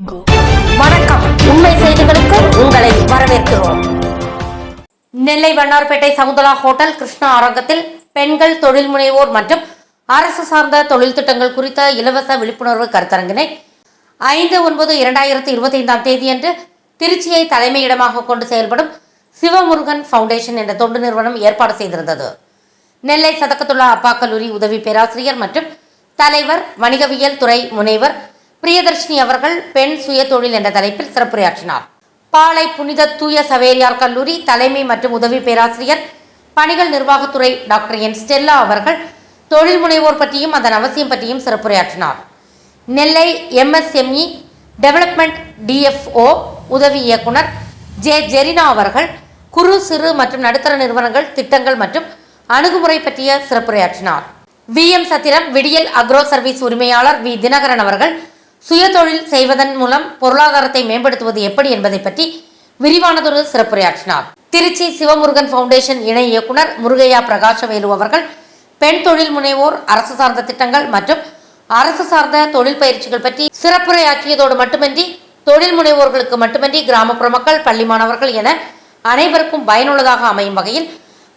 வணக்கம். உண்மை செய்திகளுக்கு உங்களை வரவேற்கிறோம். நெல்லை வண்ணார்பேட்டை சமுதலா ஹோட்டல் கிருஷ்ணா அரங்கத்தில் பெண்கள் தொழில் முனைவோர் மற்றும் அரசு சார்ந்த தொழில் திட்டங்கள் குறித்த இலவச விழிப்புணர்வு கருத்தரங்கினை ஐந்து ஒன்பது இரண்டாயிரத்தி இருபத்தி ஐந்தாம் தேதியன்று திருச்சியை தலைமையிடமாக கொண்டு செயல்படும் சிவமுருகன் ஃபவுண்டேஷன் என்ற தொண்டு நிறுவனம் ஏற்பாடு செய்திருந்தது. நெல்லை சதக்கத்துள்ள அப்பா கல்லூரி உதவி பேராசிரியர் மற்றும் தலைவர் வணிகவியல் துறை முனைவர் பிரியதர்ஷினி அவர்கள் பெண் சுய தொழில் என்ற தலைப்பில் சிறப்புரையாற்றினார். பாலை புனித தூய சவேரியார் கல்லூரி தலைமை மற்றும் உதவி பேராசிரியர் பணிகள் நிர்வாகத்துறை டாக்டர் என். ஸ்டெல்லா அவர்கள் தொழில் முனைவோர் பற்றியும் அதன் அவசியம் பற்றியும் சிறப்புரையாற்றினார். நெல்லை எம்எஸ்எம்இ டெவலப்மெண்ட் டிஎஃப்ஓ உதவி இயக்குனர் ஜே. ஜெரினா அவர்கள் குறு சிறு மற்றும் நடுத்தர நிறுவனங்கள் திட்டங்கள் மற்றும் அணுகுமுறை பற்றிய சிறப்புரையாற்றினார். V. M. Chathiram Vidiyal agro service உரிமையாளர் வி. தினகரன் அவர்கள் சுயதொழில் செய்வதன் மூலம் பொருளாதாரத்தை மேம்படுத்துவது எப்படி என்பதை பற்றி விரிவானதொரு சிறப்புரையாற்றினார். திருச்சி சிவமுருகன் ஃபவுண்டேஷன் இணை இயக்குனர் முருகையா பிரகாஷவேலு அவர்கள் பெண் தொழில் முனைவோர் அரசு சார்ந்த திட்டங்கள் மற்றும் அரசு சார்ந்த தொழில் பயிற்சிகள் பற்றி சிறப்புரையாற்றியதோடு மட்டுமின்றி தொழில் முனைவோர்களுக்கு மட்டுமின்றி கிராமப்புற மக்கள் பள்ளி மாணவர்கள் என அனைவருக்கும் பயனுள்ளதாக அமையும் வகையில்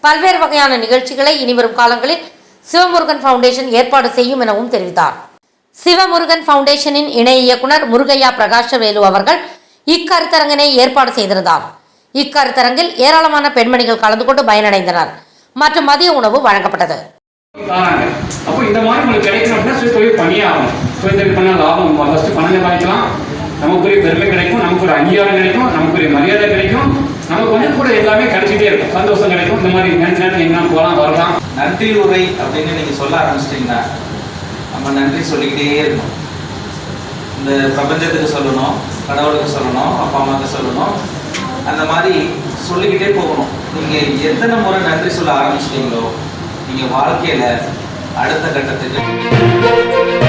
பல்வேறு வகையான நிகழ்ச்சிகளை இனிவரும் காலங்களில் சிவமுருகன் ஃபவுண்டேஷன் ஏற்பாடு செய்யும் எனவும் தெரிவித்தார். சிவமுருகன் ஃபவுண்டேஷனின் இணை இயக்குனர் முருகையா பிரகாஷவேலு அவர்கள் இக்கருத்தரங்கினை ஏற்பாடு செய்திருந்தார். இக்கருத்தரங்கில் ஏராளமான பெண்மணிகள் கலந்து கொண்டு பயனடைந்தனர். மற்றும் மதிய உணவு வழங்கப்பட்டது. அப்போ இந்த மாதிரி உங்களுக்கு கிடைக்கணும் அப்படின்னா சுய தொழில் பண்ணியே ஆகணும். சுய தொழில் பண்ணால் லாபம். ஃபஸ்ட்டு பணம் சம்பாதிக்கலாம் நமக்குரிய பெருமை கிடைக்கும். நமக்கு ஒரு அங்கீகாரம் கிடைக்கும். நமக்குரிய மரியாதை கிடைக்கும். நமக்கு வந்து கூட எல்லாமே கிடைச்சிட்டே இருக்கும். சந்தோஷம் கிடைக்கும். இந்த மாதிரி நினைச்ச நேரத்தில் எங்கன்னா போகலாம் வரலாம். நன்றி உரை அப்படின்னு நீங்க சொல்ல ஆரம்பிச்சிட்டீங்கன்னா நம்ம நன்றி சொல்லிக்கிட்டே இருக்கணும். இந்த பிரபஞ்சத்துக்கு சொல்லணும் கடவுளுக்கு சொல்லணும் அப்பா அம்மாவுக்கு சொல்லணும். அந்த மாதிரி சொல்லிக்கிட்டே போகணும். நீங்க எத்தனை முறை நன்றி சொல்ல ஆரம்பிச்சிட்டீங்களோ நீங்க வாழ்க்கையில அடுத்த கட்டத்துக்கு